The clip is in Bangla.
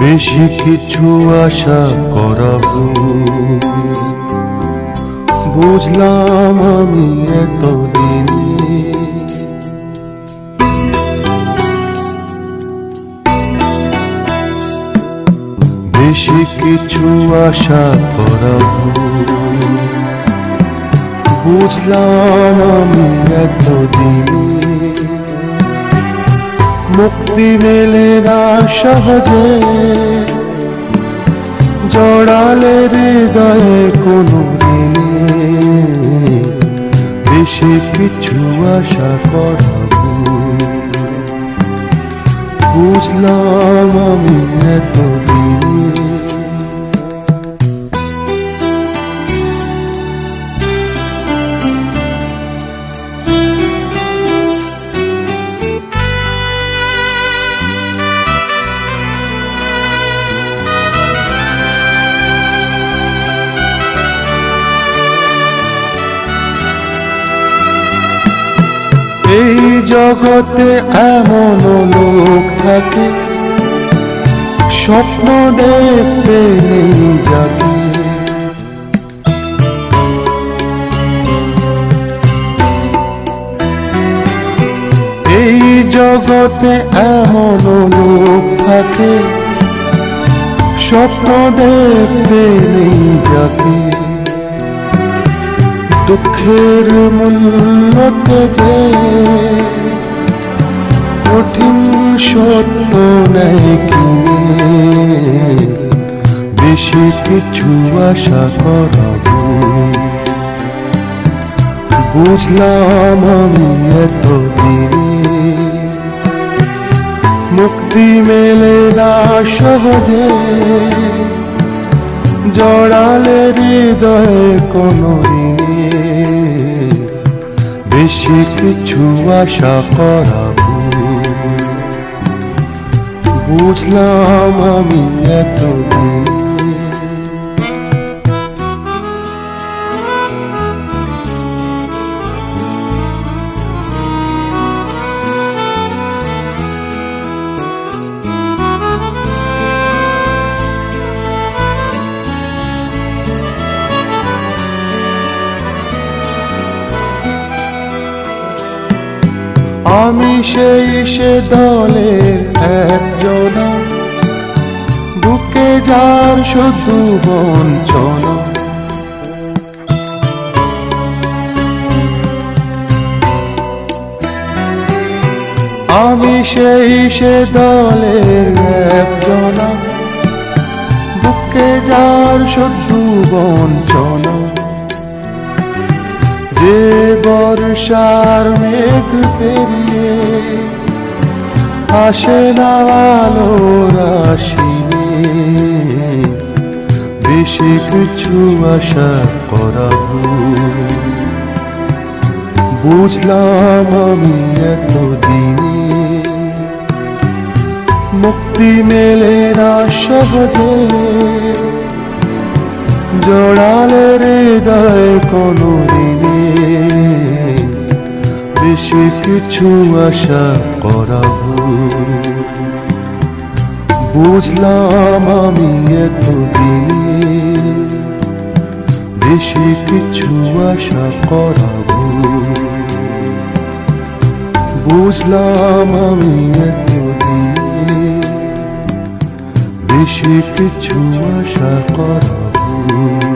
বেশি কিছু আশা করাবো। বুঝলাম আমি এতদিনে। বেশি কিছু আশা করাবো। বুঝলাম আমি এতদিনে। মুক্তি মেলে না সহজে। জড়ালে হৃদয়ে কোনো বেশি কিছু আশা করা বুঝলাম আমি জগতে এমন লোক থাকে, স্বপ্ন দেখতে নেই যাকে। এই জগতে এমন লোক থাকে, স্বপ্ন দেখতে নেই যাকে। দুঃখের মূল্যতে যে সত্য নেই কিনে বেশি কিছু আশা করাবো বুঝলাম আমি এতদিনে মুক্তি মেলে না সহজে জড়ালে হৃদয়ে কোনো বেশি কিছু আশা করাবো বুঝলাম আমি এতদিনে আমি সেই সে দলের একজন। বুকে যার শুধু বঞ্চনা আমি সেই সে দলের একজন। বুকে যার শুধু বঞ্চনা যে বর্ষার মেঘ পেরিয়ে আসে না আলো রাশিনে বেশি কিছু আশা করাবো বুঝলাম আমি এতদিনে মুক্তি মেলে না সহজে। জড়ালে হৃদয় কোনো দিনে বেশি কিছু আশা করাবো বুঝলাম আমি এতদিনে বেশি কিছু আশা করাবো বুঝলাম আমি এতদিনে বেশি কিছু আশা করাবো Mm-hmm.